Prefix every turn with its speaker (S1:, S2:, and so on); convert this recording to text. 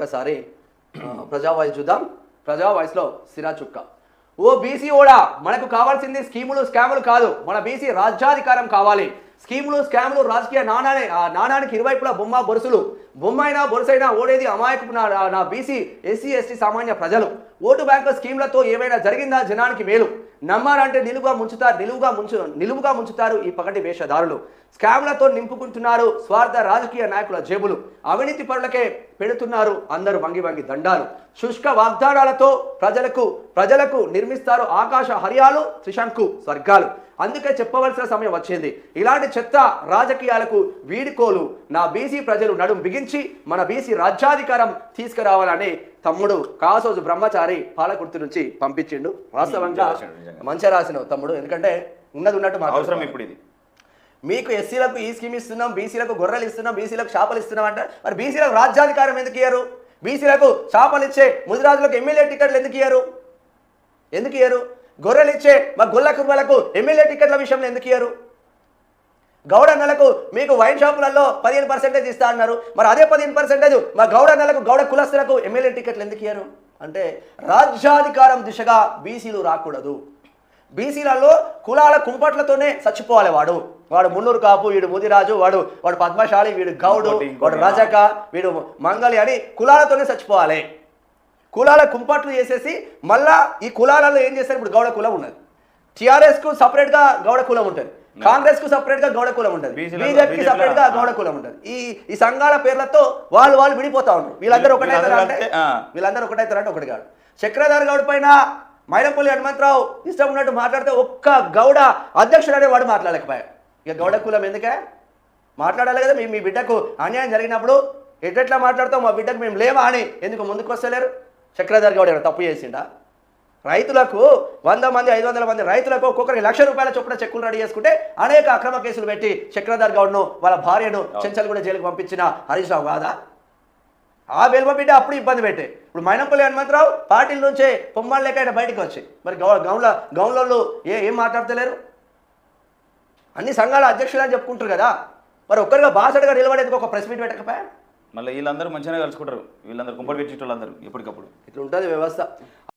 S1: ఒక్కసారి ప్రజా వాయిస్ చూద్దాం. ప్రజా వాయిస్లో సిరా చుక్క. ఓ బీసీ ఓడా మనకు కావాల్సింది స్కీములు స్కాములు కాదు. మన బీసీ రాజ్యాధికారం కావాలి. స్కీములు స్కాములు రాజకీయ నాణానే ఆ నాణానికి ఇరువైపులా బొమ్మ బొరుసులు. బొమ్మ అయినా బొరుసైనా ఓడేది అమాయకపు నా నా- నా బీసీ ఎస్సీ ఎస్టీ సామాన్య ప్రజలు. ఓటు బ్యాంకు స్కీమ్లతో ఏమైనా జరిగిందా? జనానికి మేలు. నమ్మారంటే నిలువుగా ముంచుతారు నిలువుగా ముంచు నిలువుగా ముంచుతారు ఈ పగటి వేషధారులు. స్కామ్లతో నింపుకుంటున్నారు స్వార్థ రాజకీయ నాయకుల జేబులు. అవినీతి పనులకే పెడుతున్నారు అందరూ వంగి వంగి దండాలు. శుష్క వాగ్దానాలతో ప్రజలకు ప్రజలకు నిర్మిస్తారు ఆకాశ హర్యాలు త్రిశంకు స్వర్గాలు. అందుకే చెప్పవలసిన సమయం వచ్చింది. ఇలాంటి చెత్త రాజకీయాలకు వీడుకోలు. నా బీసీ ప్రజలు నడుం బిగించి మన బీసీ రాజ్యాధికారం తీసుకురావాలని తమ్ముడు కాసోజు బ్రహ్మచారి పాలకుర్తి నుంచి పంపించిండు. వాస్తవంగా. మంచిగా రాసినావు తమ్ముడు. ఎందుకంటే ఉన్నది ఉన్నట్టు
S2: అవసరం
S1: మాట్లాడుతున్నావు.
S2: ఇప్పుడు ఇది.
S1: మీకు ఎస్సీలకు ఈ స్కీమ్ ఇస్తున్నాం బీసీలకు గొర్రెలు ఇస్తున్నాం బీసీలకు చేపలు ఇస్తున్నాం అంటే మరి బీసీలకు రాజ్యాధికారం ఎందుకు ఇయ్యరు? బీసీలకు చేపలు ఇచ్చే ముదిరాజులకు ఎమ్మెల్యే టికెట్లు ఎందుకు ఇయ్యరు? ఎందుకు ఇయ్యరు? గొర్రెలు ఇచ్చే మా గొల్ల కుర్మలకు ఎమ్మెల్యే టికెట్ల విషయంలో ఎందుకు ఇయ్యరు? గౌడ నెలకు మీకు వైన్ షాపులలో పదిహేను పర్సెంటేజ్ ఇస్తా అన్నారు. మరి అదే పదిహేను పర్సెంటేజ్ మా గౌడ నెలకు గౌడ కులస్తులకు ఎమ్మెల్యే టికెట్లు ఎందుకు ఇయ్యరు? అంటే రాజ్యాధికారం దిశగా బీసీలు రాకూడదు. బీసీలలో కులాల కుంపట్లతోనే చచ్చిపోవాలి వాడు. వాడు మున్నూరు కాపు వీడు ముదిరాజు వాడు వాడు పద్మశాలి వీడు గౌడు. వాడు రజక వీడు మంగళి అని కులాలతోనే చచ్చిపోవాలి. కులాల కుంపట్లు చేసేసి మళ్ళా ఈ కులాలలో ఏం చేస్తారు? ఇప్పుడు గౌడ కులం ఉన్నది. టిఆర్ఎస్కు సపరేట్గా గౌడ కులం ఉంటుంది. కాంగ్రెస్కు సపరేట్గా గౌడ కులం ఉంటుంది. బీజేపీకి సపరేట్గా గౌడ కులం ఉంటుంది. ఈ ఈ సంఘాల పేర్లతో వాళ్ళు వాళ్ళు విడిపోతా ఉంటారు వీళ్ళందరూ ఒకటైతారు అంటే
S2: వీళ్ళందరూ కలిస్తే, ఆ.
S1: వీళ్ళందరూ ఒకటైతారు అంటే ఒకటి కాదు. చక్రధారి గౌడ్ పైన మైనంపల్లి హనుమంతరావు ఇష్టం ఉన్నట్టు మాట్లాడితే ఒక్క గౌడ అధ్యక్షుడు అనే వాడు మాట్లాడలేకపోయాడు. ఇక గౌడ కులం ఎందుకే? మాట్లాడాలి కదా మీ మీ బిడ్డకు అన్యాయం జరిగినప్పుడు ఎట్లా మాట్లాడతాం మా బిడ్డకు మేము లేవా అని ఎందుకు ముందుకు వస్తలేరు? చక్రధారి గౌడ్ ఏమైనా తప్పు చేసిండా? రైతులకు వంద మంది ఐదు వందల మంది రైతులకు ఒక్కొక్కరికి లక్ష రూపాయల చొప్పున చెక్కులు రెడీ చేసుకుంటే అనేక అక్రమ కేసులు పెట్టి చక్రధారి గౌడ్ను వాళ్ళ భార్యను చెంచల్ కూడా జైలుకు పంపించిన హరీష్ రావు కాదా? ఆ వెల్మ బిడ్డ అప్పుడు ఇబ్బంది పెట్టే. ఇప్పుడు మైనంపల్లి హనుమంతరావు పార్టీల నుంచే పొమ్మలు లేక ఆయన బయటకు వచ్చి. మరి గౌ గౌన్ల గౌన్లలో ఏ ఏం మాట్లాడతలేరు? అన్ని సంఘాల అధ్యక్షులు అని చెప్పుకుంటారు కదా. మరి ఒక్కరిగా బాసడగా నిలబడేందుకు ఒక ప్రెస్ మీట్ పెట్టకపోయా?
S2: మళ్ళీ వీళ్ళందరూ మంచిగానే కలుసుకుంటారు. వీళ్ళందరూ కుంపటి పెట్టేటోళ్ళందరూ ఎప్పటికప్పుడు.
S1: ఇట్లా ఉంటుంది వ్యవస్థ.